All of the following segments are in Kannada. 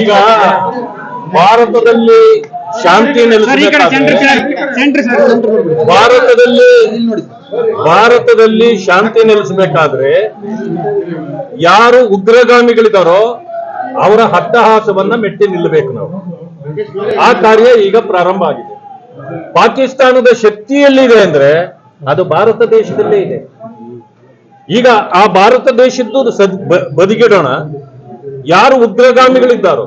ಈಗ ಭಾರತದಲ್ಲಿ ಶಾಂತಿ ನೆಲೆಸಬೇಕಾದ್ರೆ ಭಾರತದಲ್ಲಿ ಭಾರತದಲ್ಲಿ ಶಾಂತಿ ನೆಲೆಸಬೇಕಾದ್ರೆ ಯಾರು ಉಗ್ರಗಾಮಿಗಳಿದಾರೋ ಅವರ ಹಟ್ಟಹಾಸವನ್ನ ಮೆಟ್ಟಿ ನಿಲ್ಲಬೇಕು ನಾವು. ಆ ಕಾರ್ಯ ಈಗ ಪ್ರಾರಂಭ ಆಗಿದೆ. ಪಾಕಿಸ್ತಾನದ ಶಕ್ತಿಯಲ್ಲಿದೆ ಅಂದ್ರೆ ಅದು ಭಾರತ ದೇಶದಲ್ಲೇ ಇದೆ. ಈಗ ಆ ಭಾರತ ದೇಶದ್ದು ಸದ್ ಬದಿಗಿಡೋಣ. ಯಾರು ಉಗ್ರಗಾಮಿಗಳಿದ್ದಾರೋ,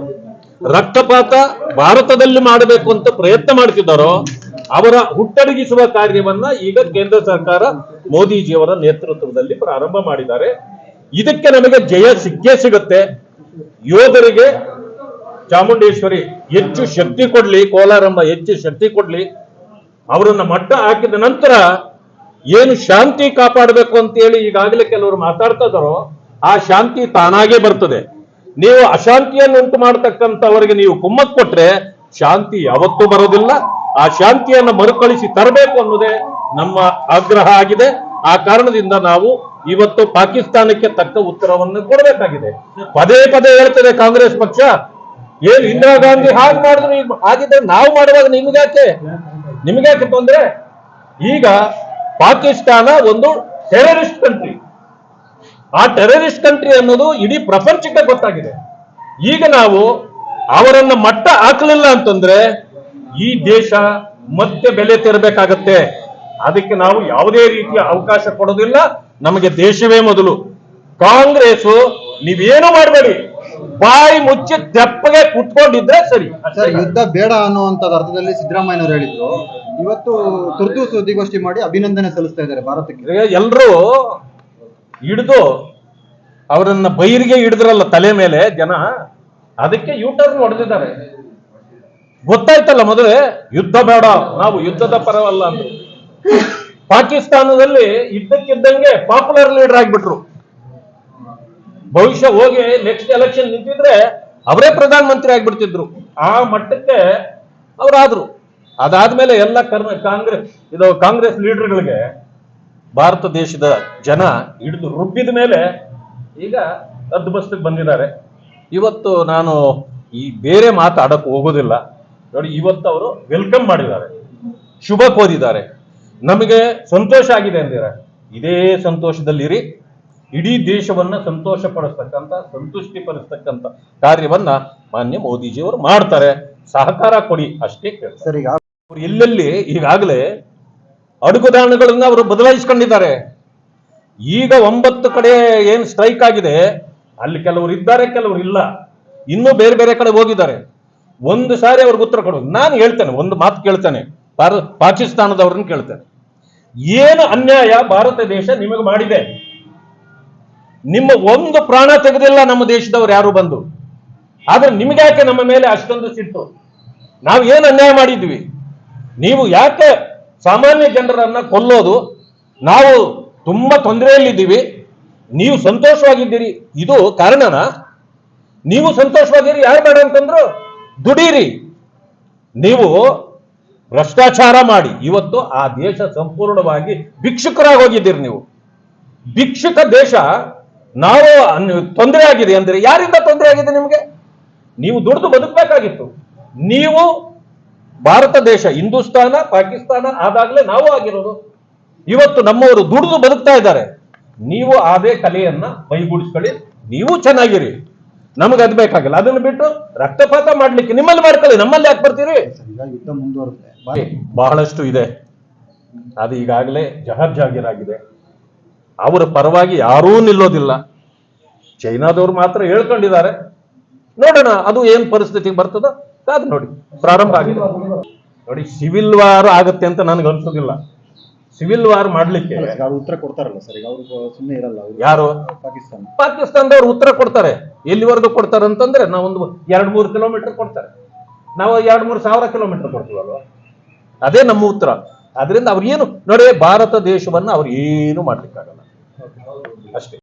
ರಕ್ತಪಾತ ಭಾರತದಲ್ಲಿ ಮಾಡಬೇಕು ಅಂತ ಪ್ರಯತ್ನ ಮಾಡ್ತಿದ್ದಾರೋ, ಅವರ ಹುಟ್ಟಡಗಿಸುವ ಕಾರ್ಯವನ್ನ ಈಗ ಕೇಂದ್ರ ಸರ್ಕಾರ ಮೋದಿಜಿಯವರ ನೇತೃತ್ವದಲ್ಲಿ ಪ್ರಾರಂಭ ಮಾಡಿದ್ದಾರೆ. ಇದಕ್ಕೆ ನಮಗೆ ಜಯ ಸಿಕ್ಕೇ ಸಿಗುತ್ತೆ. ಯೋಧರಿಗೆ ಚಾಮುಂಡೇಶ್ವರಿ ಹೆಚ್ಚು ಶಕ್ತಿ ಕೊಡ್ಲಿ, ಕೋಲಾರಮ್ಮ ಹೆಚ್ಚು ಶಕ್ತಿ ಕೊಡ್ಲಿ. ಅವರನ್ನ ಮಟ್ಟ ಹಾಕಿದ ನಂತರ ಏನು ಶಾಂತಿ ಕಾಪಾಡಬೇಕು ಅಂತ ಹೇಳಿ ಈಗಾಗಲೇ ಕೆಲವರು ಮಾತಾಡ್ತಾ ಇದ್ದಾರೋ, ಆ ಶಾಂತಿ ತಾನಾಗೇ ಬರ್ತದೆ. ನೀವು ಅಶಾಂತಿಯನ್ನು ಉಂಟು ಮಾಡತಕ್ಕಂಥವರಿಗೆ ನೀವು ಕುಮ್ಮತ್ ಕೊಟ್ರೆ ಶಾಂತಿ ಯಾವತ್ತೂ ಬರೋದಿಲ್ಲ. ಆ ಶಾಂತಿಯನ್ನು ಮರುಕಳಿಸಿ ತರಬೇಕು ಅನ್ನೋದೇ ನಮ್ಮ ಆಗ್ರಹ ಆಗಿದೆ. ಆ ಕಾರಣದಿಂದ ನಾವು ಇವತ್ತು ಪಾಕಿಸ್ತಾನಕ್ಕೆ ತಕ್ಕ ಉತ್ತರವನ್ನು ಕೊಡಬೇಕಾಗಿದೆ. ಪದೇ ಪದೇ ಹೇಳ್ತದೆ ಕಾಂಗ್ರೆಸ್ ಪಕ್ಷ, ಏನು ಇಂದಿರಾ ಗಾಂಧಿ ಹಾಗೆ ಮಾಡಿದ್ರು ಈಗ ಹಾಗಿದ್ರೆ ನಾವು ಮಾಡುವಾಗ ನಿಮ್ಗ್ಯಾಕೆ ನಿಮ್ಗ್ಯಾಕೆ ತೊಂದ್ರೆ? ಈಗ ಪಾಕಿಸ್ತಾನ ಒಂದು ಟೆರರಿಸ್ಟ್ ಕಂಟ್ರಿ ಆ ಟೆರರಿಸ್ಟ್ ಕಂಟ್ರಿ ಅನ್ನೋದು ಇಡೀ ಪ್ರಪಂಚಕ್ಕೆ ಗೊತ್ತಾಗಿದೆ. ಈಗ ನಾವು ಅವರನ್ನ ಮಟ್ಟ ಹಾಕಲಿಲ್ಲ ಅಂತಂದ್ರೆ ಈ ದೇಶ ಮತ್ತೆ ಬೆಲೆ ತೆರಬೇಕಾಗತ್ತೆ. ಅದಕ್ಕೆ ನಾವು ಯಾವುದೇ ರೀತಿಯ ಅವಕಾಶ ಕೊಡೋದಿಲ್ಲ. ನಮಗೆ ದೇಶವೇ ಮೊದಲು. ಕಾಂಗ್ರೆಸ್ ನೀವೇನು ಮಾಡಬೇಡಿ. ಬಾಯಿ ಮುಚ್ಚಿ ತೆಪ್ಪಗೆ ಕುತ್ಕೊಂಡಿದ್ರೆ ಸರಿ. ಯುದ್ಧ ಬೇಡ ಅನ್ನುವಂತದ ಅರ್ಥದಲ್ಲಿ ಸಿದ್ದರಾಮಯ್ಯನವರು ಹೇಳಿದ್ರು. ಇವತ್ತು ತುರ್ತು ಸುದ್ದಿಗೋಷ್ಠಿ ಮಾಡಿ ಅಭಿನಂದನೆ ಸಲ್ಲಿಸ್ತಾ ಇದ್ದಾರೆ ಭಾರತಕ್ಕೆ. ಎಲ್ಲರೂ ಹಿಡಿದು ಅವರನ್ನ ಬೈರಿಗೆ ಹಿಡಿದ್ರಲ್ಲ ತಲೆ ಮೇಲೆ ಜನ, ಅದಕ್ಕೆ ಯೂಟರ್ನ್ ಹೊಡೆದಿದ್ದಾರೆ. ಗೊತ್ತಾಯ್ತಲ್ಲ ಮೊದಲೇ, ಯುದ್ಧ ಬೇಡ, ನಾವು ಯುದ್ಧದ ಪರವಲ್ಲ ಅಂತ. ಪಾಕಿಸ್ತಾನದಲ್ಲಿ ಇದ್ದಕ್ಕಿದ್ದಂಗೆ ಪಾಪ್ಯುಲರ್ ಲೀಡರ್ ಆಗ್ಬಿಟ್ರು. ಭವಿಷ್ಯ ಹೋಗಿ ನೆಕ್ಸ್ಟ್ ಎಲೆಕ್ಷನ್ ನಿಂತಿದ್ರೆ ಅವರೇ ಪ್ರಧಾನ ಮಂತ್ರಿ ಆಗ್ಬಿಡ್ತಿದ್ರು. ಆ ಮಟ್ಟಕ್ಕೆ ಅವರಾದ್ರು. ಅದಾದ್ಮೇಲೆ ಎಲ್ಲ ಕರ್ನ ಕಾಂಗ್ರೆಸ್ ಇದು ಕಾಂಗ್ರೆಸ್ ಲೀಡರ್ಗಳಿಗೆ ಭಾರತ ದೇಶದ ಜನ ಹಿಡಿದು ರುಬ್ಬಿದ ಮೇಲೆ ಈಗ ಅದ್ಬಸ್ತಿಗೆ ಬಂದಿದ್ದಾರೆ. ಇವತ್ತು ನಾನು ಈ ಬೇರೆ ಮಾತಾಡಕ್ಕೆ ಹೋಗೋದಿಲ್ಲ. ನೋಡಿ, ಇವತ್ತು ಅವರು ವೆಲ್ಕಮ್ ಮಾಡಿದ್ದಾರೆ. ಶುಭ ಕೋರಿದ್ದಾರೆ. ನಮಗೆ ಸಂತೋಷ ಆಗಿದೆ ಅಂದಿರ ಇದೇ ಸಂತೋಷದಲ್ಲಿರಿ. ಇಡೀ ದೇಶವನ್ನ ಸಂತೋಷ ಪಡಿಸ್ತಕ್ಕಂಥ ಸಂತುಷ್ಟಿ ಪಡಿಸ್ತಕ್ಕಂಥ ಕಾರ್ಯವನ್ನ ಮಾನ್ಯ ಮೋದಿಜಿಯವರು ಮಾಡ್ತಾರೆ. ಸಹಕಾರ ಕೊಡಿ, ಅಷ್ಟೇ ಸರ್ ಅವ್ರು ಎಲ್ಲೆಲ್ಲಿ ಈಗಾಗಲೇ ಅಡುಗುದಾಣಗಳನ್ನ ಅವರು ಬದಲಾಯಿಸ್ಕೊಂಡಿದ್ದಾರೆ. ಈಗ ಒಂಬತ್ತು ಕಡೆ ಏನ್ ಸ್ಟ್ರೈಕ್ ಆಗಿದೆ, ಅಲ್ಲಿ ಕೆಲವರು ಇದ್ದಾರೆ, ಕೆಲವರು ಇಲ್ಲ. ಇನ್ನೂ ಬೇರೆ ಬೇರೆ ಕಡೆ ಹೋಗಿದ್ದಾರೆ. ಒಂದು ಸಾರಿ ಅವ್ರಿಗೆ ಉತ್ತರ ಕೊಡೋದು ನಾನು ಹೇಳ್ತೇನೆ, ಒಂದು ಮಾತು ಕೇಳ್ತೇನೆ. ಭಾರತ ಪಾಕಿಸ್ತಾನದವ್ರನ್ನ ಕೇಳ್ತೇನೆ. ಏನು ಅನ್ಯಾಯ ಭಾರತ ದೇಶ ನಿಮಗೆ ಮಾಡಿದೆ? ನಿಮ್ಮ ಒಂದು ಪ್ರಾಣ ತೆಗೆದಿಲ್ಲ ನಮ್ಮ ದೇಶದವ್ರು ಯಾರು ಬಂದು? ಆದ್ರೆ ನಿಮ್ಗೆ ಯಾಕೆ ನಮ್ಮ ಮೇಲೆ ಅಷ್ಟೊಂದು ಸಿಟ್ಟು? ನಾವು ಏನು ಅನ್ಯಾಯ ಮಾಡಿದ್ವಿ? ನೀವು ಯಾಕೆ ಸಾಮಾನ್ಯ ಜನರನ್ನ ಕೊಲ್ಲೋದು? ನಾವು ತುಂಬಾ ತೊಂದರೆಯಲ್ಲಿದ್ದೀವಿ. ನೀವು ಸಂತೋಷವಾಗಿದ್ದೀರಿ. ಇದು ಕಾರಣನಾ? ನೀವು ಸಂತೋಷವಾಗಿರಿ. ಯಾರು ಬೇಡ ಅಂತಂದ್ರು? ದುಡೀರಿ. ನೀವು ಭ್ರಷ್ಟಾಚಾರ ಮಾಡಿ. ಇವತ್ತು ಆ ದೇಶ ಸಂಪೂರ್ಣವಾಗಿ ಭಿಕ್ಷುಕರಾಗಿ ಹೋಗಿದ್ದೀರಿ ನೀವು. ಭಿಕ್ಷುಕ ದೇಶ ನಾವು ತೊಂದರೆ ಆಗಿದೆ ಅಂದ್ರೆ ಯಾರಿಂದ ತೊಂದರೆ ಆಗಿದೆ ನಿಮಗೆ? ನೀವು ದುಡಿದು ಬದುಕಬೇಕಾಗಿತ್ತು. ನೀವು ಭಾರತ ದೇಶ ಹಿಂದೂಸ್ತಾನ ಪಾಕಿಸ್ತಾನ ಆದಾಗಲೇ ನಾವು ಆಗಿರೋದು. ಇವತ್ತು ನಮ್ಮವರು ದುಡಿದು ಬದುಕ್ತಾ ಇದ್ದಾರೆ. ನೀವು ಅದೇ ಕಲೆಯನ್ನ ಮೈಗೂಡಿಸ್ಕೊಳ್ಳಿ. ನೀವು ಚೆನ್ನಾಗಿರಿ. ನಮಗೆ ಅದು ಬೇಕಾಗಿಲ್ಲ. ಅದನ್ನು ಬಿಟ್ಟು ರಕ್ತಪಾತ ಮಾಡ್ಲಿಕ್ಕೆ ನಿಮ್ಮಲ್ಲಿ ಮಾಡ್ಕೊಳ್ಳಿ. ನಮ್ಮಲ್ಲಿ ಯಾಕೆ ಬರ್ತೀರಿ? ಬಹಳಷ್ಟು ಇದೆ. ಅದು ಈಗಾಗಲೇ ಜಹರ್ ಜಾಗೀರಾಗಿದೆ ಅವರ ಪರವಾಗಿ ಯಾರೂ ನಿಲ್ಲೋದಿಲ್ಲ. ಚೈನಾದವ್ರು ಮಾತ್ರ ಹೇಳ್ಕೊಂಡಿದ್ದಾರೆ. ನೋಡೋಣ ಅದು ಏನ್ ಪರಿಸ್ಥಿತಿಗೆ ಬರ್ತದ? ಕಾದು ನೋಡಿ ಪ್ರಾರಂಭ ಆಗಿದೆ. ನೋಡಿ ಸಿವಿಲ್ ವಾರ್ ಆಗತ್ತೆ ಅಂತ ನನಗೆ ಅನ್ಸೋದಿಲ್ಲ. ಸಿವಿಲ್ ವಾರ್ ಮಾಡ್ಲಿಕ್ಕೆ ಅವ್ರು ಉತ್ತರ ಕೊಡ್ತಾರಲ್ಲ ಸರ್ ಈಗ ಅವರು ಸುಮ್ಮನೆ ಇರಲ್ಲ ಯಾರು? ಪಾಕಿಸ್ತಾನ. ಪಾಕಿಸ್ತಾನದವ್ರು ಉತ್ತರ ಕೊಡ್ತಾರೆ. ಎಲ್ಲಿವರೆಗೂ ಕೊಡ್ತಾರೆ ಅಂತಂದ್ರೆ ನಾವೊಂದು ಎರಡ್ ಮೂರು ಕಿಲೋಮೀಟರ್ ಕೊಡ್ತಾರೆ. ನಾವು ಎರಡ್ ಮೂರು ಸಾವಿರ ಕಿಲೋಮೀಟರ್ ಕೊಡ್ತೀವಲ್ವ? ಅದೇ ನಮ್ಮ ಉತ್ತರ. ಅದರಿಂದ ಅವ್ರು ಏನು ನೋಡಿ ಭಾರತ ದೇಶವನ್ನ ಅವ್ರು ಏನು ಮಾಡ್ಲಿಕ್ಕಾಗಲ್ಲ. ಅಷ್ಟೇ.